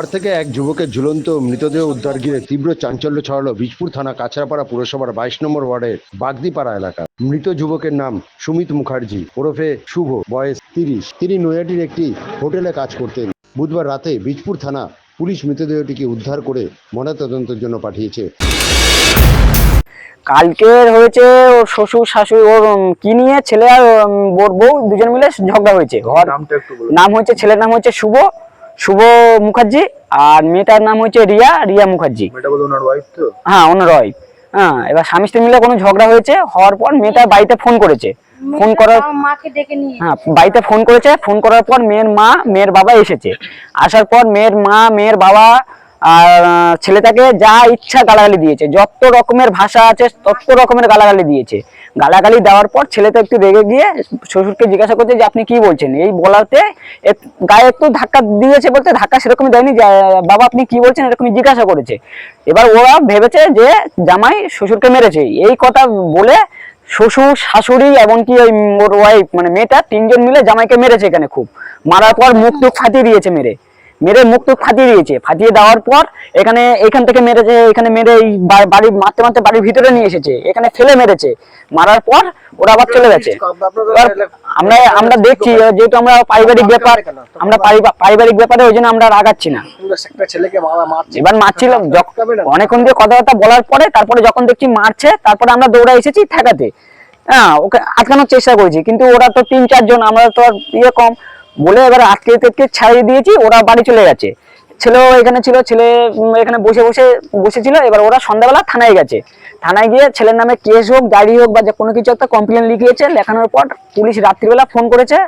ঘর থেকে এক যুবকের ঝুলন্ত মৃতদেহ উদ্ধার ঘিরে তীব্র চাঞ্চল্য ছড়ালো বীজপুর থানা কাছড়াপাড়া পুরসভার বাইশ নম্বর ওয়ার্ডের বাগদিপাড়া এলাকা। মৃত যুবকের নাম সুমিত মুখার্জি ওরফে শুভ বয়স তিরিশ। তিনি নৈয়াটির একটি হোটেলে কাজ করতেন। বুধবার রাতে বীজপুর থানা পুলিশ মৃতদেহটিকে উদ্ধার করে ময়নাতদন্তের জন্য পাঠিয়েছে। কালকের হয়েছে ওর শ্বশুর শাশুড়ি ওর কি নিয়ে? ছেলে আর ওর বউ দুজন মিলে ঝগড়া হয়েছে। ঘর নাম হচ্ছে ছেলের নাম হচ্ছে শুভ শুভ মুখার্জি আর মেয়েটার নাম হচ্ছে রিয়া রিয়া মুখার্জি। হ্যাঁ ওনার ওয়াইফ হ্যাঁ হ্যাঁ এবার স্বামী স্ত্রী মিলে কোনো ঝগড়া হয়েছে হওয়ার পর মেয়েটা বাড়িতে ফোন করেছে। ফোন করার মেয়েটা মাকে ডেকে নিয়ে হ্যাঁ বাড়িতে ফোন করেছে ফোন করার পর মেয়ের মা মেয়ের বাবা এসেছে। আসার পর মেয়ের মা মেয়ের বাবা আর ছেলেটাকে যা ইচ্ছা গালাগালি দিয়েছে। যত রকমের ভাষা আছে, তত রকমের গালাগালি দিয়েছে। গালাগালি দেওয়ার পর ছেলেটা একটু রেগে গিয়ে শ্বশুরকে জিজ্ঞাসা করছে যে, আপনি কি বলছেন? এই বলাতে গায়ে একটু ধাক্কা দিয়েছে বলতে ধাক্কা সেরকম দেয়নি। বাবা, আপনি কি বলছেন? এরকম জিজ্ঞাসা করেছে। এবার ওরা ভেবেছে যে, জামাই শ্বশুরকে মেরেছে। এই কথা বলে শ্বশুর, শাশুড়ি, এমনকি ওই, ওর ওয়াইফ মানে মেয়েটা তিনজন মিলে জামাইকে মেরেছে এখানে খুব। মারার পর মুখ টুক ফাটিয়ে দিয়েছে মেরে। মেরে মুখ টুক ফাটিয়ে দিয়েছে। ফাটিয়ে দেওয়ার পর এখানে এখান থেকে মেরেছে এখানে মেরে এই বাড়ি মারতে মারতে বাড়ির ভিতরে নিয়ে এসেছে। এখানে ফেলে মেরেছে। মারার পর ওরা আবার চলে গেছে। আমরা আমরা দেখছি যেহেতু আমরা পারিবারিক ব্যাপার আমরা পারিবারিক ব্যাপারে ওই জন্য আমরা রাগাচ্ছি না। এবার মারছিল যখ- অনেকক্ষণ দিয়ে কথাবার্তা বলার পরে তারপরে যখন দেখছি মারছে তারপরে আমরা দৌড়া এসেছি ঠেকাতে। হ্যাঁ ওকে আটকানোর চেষ্টা করেছি কিন্তু ওরা তো তিন চারজন আমরা তো আর ইয়ে কম। বলে এবার আটকে তেটকে ছাড়িয়ে দিয়েছি ওরা বাড়ি চলে গেছে। ছেলেও এখানে ছিল ছেলে এখানে বসে বসে বসেছিল এবার ওরা সন্ধ্যাবেলা থানায় গেছে। থানায় গিয়ে ছেলের নামে কেস হোক ডায়েরি হোক বা যে কোনো কিছু একটা কমপ্লেন লিখিয়েছে লেখানোর পর পুলিশ রাত্রিবেলা ফোন করেছে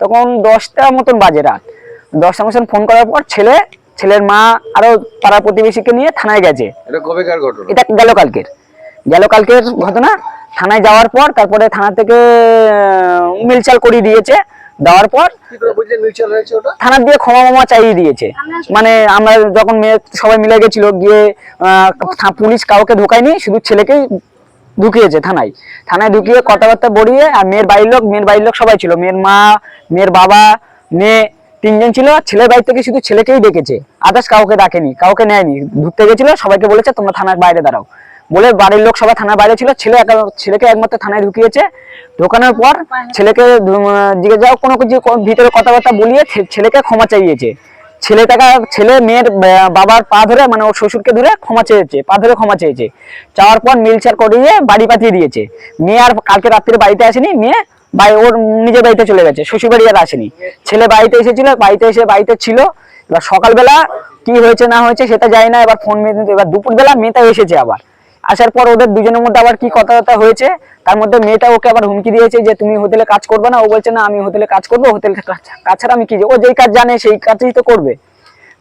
তখন দশটা মতন বাজে রাত। দশটা মতন ফোন করার পর ছেলে ছেলের মা আরও পাড়া প্রতিবেশীকে নিয়ে থানায় গেছে। এটা গেল কালকের। গেল কালকের ঘটনা। থানায় যাওয়ার পর তারপরে থানা থেকে মিলচাল করিয়ে দিয়েছে। দেওয়ার পর কি করে বুঝলেন মিউচুয়াল হয়েছে ওটা? থানা দিয়ে ক্ষমা মমা চাইয়ে দিয়েছে। মানে আমরা যখন মেয়ে সবাই মিলে গেছিল গিয়ে আহ, পুলিশ কাউকে ঢোকায়নি শুধু ছেলেকেই ঢুকিয়েছে থানায়। থানায় ঢুকিয়ে কথাবার্তা বলিয়ে আর মেয়ের বাড়ির লোক মেয়ের বাড়ির লোক সবাই ছিল। মেয়ের মা মেয়ের বাবা মেয়ে তিনজন ছিল আর ছেলের বাড়ি থেকে শুধু ছেলেকেই ডেকেছে। আদার্স কাউকে ডাকেনি কাউকে নেয়নি। ঢুকতে গেছিল সবাইকে বলেছে তোমরা থানার বাইরে দাঁড়াও। বলে বাড়ির লোক সবাই থানার বাইরে ছিল, ছেলে ছেলেকে একমাত্র থানায় ঢুকিয়েছে। ঢোকানোর পর ছেলেকে জিজ্ঞেস যাও কোনো কিছু ভিতরে কথাবার্তা বলিয়ে ছেলেকে ক্ষমা চাইয়েছে। ছেলেটাকে ছেলে মেয়ের বাবার পা ধরে মানে ওর শ্বশুরকে ধরে ক্ষমা চেয়েছে, পা ধরে ক্ষমা চেয়েছে। চাওয়ার পর মিলচার করিয়ে বাড়ি পাঠিয়ে দিয়েছে। মেয়ে আর কালকে রাত্রে বাড়িতে আসেনি, মেয়ে বাড়ি, ওর নিজের বাড়িতে চলে গেছে শ্বশুর বাড়ি আর আসেনি। ছেলে বাড়িতে এসেছিল, বাড়িতে এসে বাড়িতে ছিল। এবার সকালবেলা কি হয়েছে না হয়েছে সেটা জানি না, এবার ফোন মেয়ে, এবার দুপুরবেলা মেয়েটা এসেছে আবার। আসার পর ওদের দুজনের মধ্যে আবার কি কথাবার্তা হয়েছে তার মধ্যে মেয়েটা ওকে আবার হুমকি দিয়েছে যে তুমি হোটেলে কাজ করবে না ও বলছে না আমি হোটেলে কাজ করব হোটেল কাজ ছাড়া আমি কি ও যেই কাজ জানে সেই কাজই তো করবে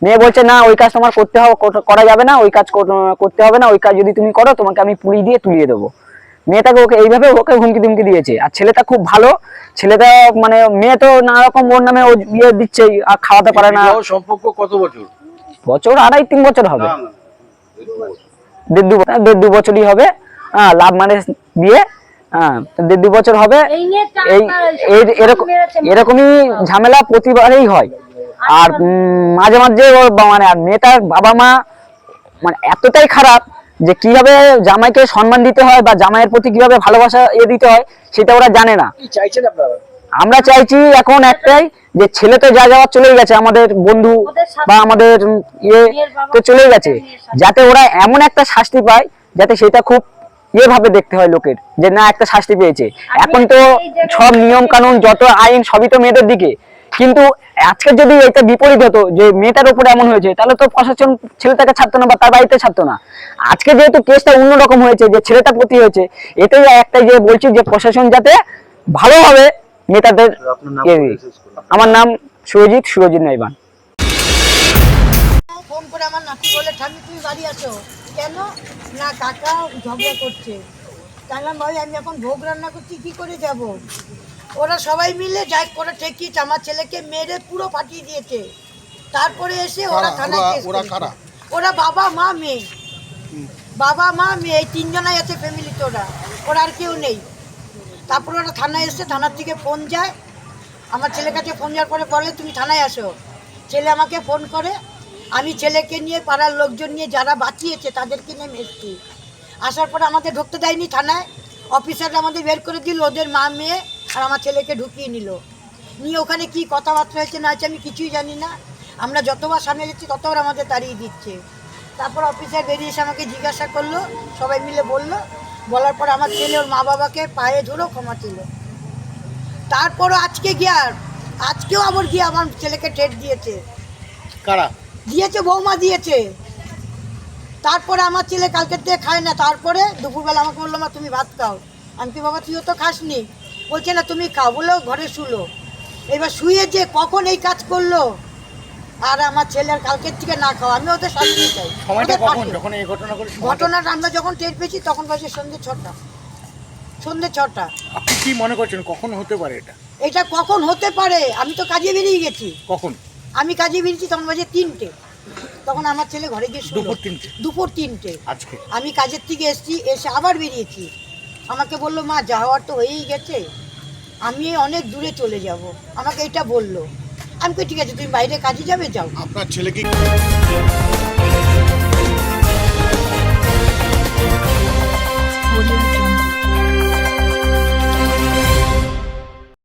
মেয়ে বলছে না ওই কাজ তোমার করতে হবে করা যাবে না ওই কাজ করতে হবে না ওই কাজ যদি তুমি করো তোমাকে আমি পুলিশ দিয়ে তুলিয়ে দেবো মেয়েটাকে ওকে এইভাবে ওকে হুমকি ধুমকি দিয়েছে আর ছেলেটা খুব ভালো ছেলেটা মানে মেয়ে তো নানা রকম ওর নামে ও ইয়ে দিচ্ছে আর খাওয়াতে পারে না সম্পর্ক কত বছর বছর আড়াই তিন বছর হবে দেড় দু দেড় দু বছরই হবে। হ্যাঁ লাভ মানে বিয়ে হ্যাঁ দেড় দু বছর হবে। এই এরকম এরকমই ঝামেলা প্রতিবারেই হয়। আর মাঝে মাঝে ওর মানে আর মেয়েটার বাবা মা মানে এতটাই খারাপ যে কীভাবে জামাইকে সম্মান দিতে হয় বা জামাইয়ের প্রতি কীভাবে ভালোবাসা ইয়ে দিতে হয় সেটা ওরা জানে না। কি চাইছেন আপনারা? আমরা চাইছি এখন একটাই যে ছেলে তো যা যাওয়ার চলেই গেছে আমাদের বন্ধু বা আমাদের ইয়ে তো চলেই গেছে। যাতে ওরা এমন একটা শাস্তি পায় যাতে সেটা খুব ইয়ে ভাবে দেখতে হয় লোকের যে না একটা শাস্তি পেয়েছে। এখন তো সব নিয়ম কানুন যত আইন সবই তো মেয়েদের দিকে। কিন্তু আজকে যদি এটা বিপরীত হতো যে মেয়েটার উপরে এমন হয়েছে তাহলে তো প্রশাসন ছেলেটাকে ছাড়তো না বা তার বাড়িতে ছাড়তো না। আজকে যেহেতু কেসটা অন্যরকম হয়েছে যে ছেলেটা প্রতি হয়েছে এটাই একটাই যে বলছি যে প্রশাসন যাতে ভালোভাবে নাম ইয়ে। আমার নাম সুরজিৎ সুরজিৎ নাইবান। ফোন করে আমার নাতি বলে ঠামি তুমি বাড়ি আসো কেন? না কাকা ঝগড়া করছে। তাহলে ভাই আমি এখন ভোগ রান্না করছি কি করে যাব? ওরা সবাই মিলে যাই করে ঠেকিয়েছে। আমার ছেলেকে মেরে পুরো ফাটিয়ে দিয়েছে। তারপরে এসে ওরা থানায় ওরা বাবা মা মেয়ে। বাবা মা মেয়ে এই তিনজনাই আছে ফ্যামিলিতে ওরা। ওরা আর কেউ নেই। তারপরে ওরা থানায় এসে থানার থেকে ফোন যায়। আমার ছেলের কাছে ফোন যাওয়ার পরে বলে, তুমি থানায় আসো। ছেলে আমাকে ফোন করে, আমি ছেলেকে নিয়ে পাড়ার লোকজন নিয়ে যারা বাঁচিয়েছে তাদেরকে নিয়ে এসছি। আসার পরে আমাদের ঢুকতে দেয়নি থানায়। অফিসাররা আমাদের বের করে দিল, ওদের মা, মেয়ে আর আমার ছেলেকে ঢুকিয়ে নিল। নিয়ে ওখানে কি কথাবার্তা হয়েছে, না হয়েছে আমি কিছুই জানি না। আমরা যতবার সামনে যাচ্ছি ততবার আমাদের তাড়িয়ে দিচ্ছে। তারপর অফিসার বেরিয়ে এসে আমাকে জিজ্ঞাসা করল, সবাই মিলে বলল বলার পর আমার ছেলে ওর মা বাবাকে পায়ে ধরো ক্ষমা ছিল তারপরও আজকে গিয়ে আর আজকেও আবার গিয়ে আমার ছেলেকে টেট দিয়েছে। কারা? দিয়েছে বৌমা দিয়েছে। তারপরে আমার ছেলে কালকে থেকে খায় না তারপরে দুপুরবেলা আমাকে বলল মা তুমি ভাত খাও। আমি কি বাবা তুইও তো খাসনি? বলছে না তুমি খাও। বলেও ঘরে শুলো। এবার শুয়ে যে কখন এই কাজ করল আর আমার ছেলের কালকের থেকে না খাওয়া। আমি ওদের শান্তি চাই সময়টা কখন? যখন এই ঘটনা করে ঘটনাটা আমরা যখন টের পেয়েছি তখন বাজে সন্ধ্যে ছটা। সন্ধ্যে ছটা। আপনি কি মনে করছেন কখন হতে পারে এটা? এটা কখন হতে পারে? আমি তো কাজে বেরিয়ে গেছি। কখন? আমি কাজে বেরিয়েছি তখন বাজে তিনটে। তখন আমার ছেলে ঘরে গিয়ে দুপুর তিনটে। দুপুর তিনটে। আজকে? আমি কাজের থেকে এসেছি এসে আবার বেরিয়েছি। আমাকে বলল মা যাওয়ার তো হয়েই গেছে। আমি অনেক দূরে চলে যাব। আমাকে এটা বলল। আমি কই ঠিক আছে তুমি বাইরে কাজে যাবে যাও। আপনার ছেলে কি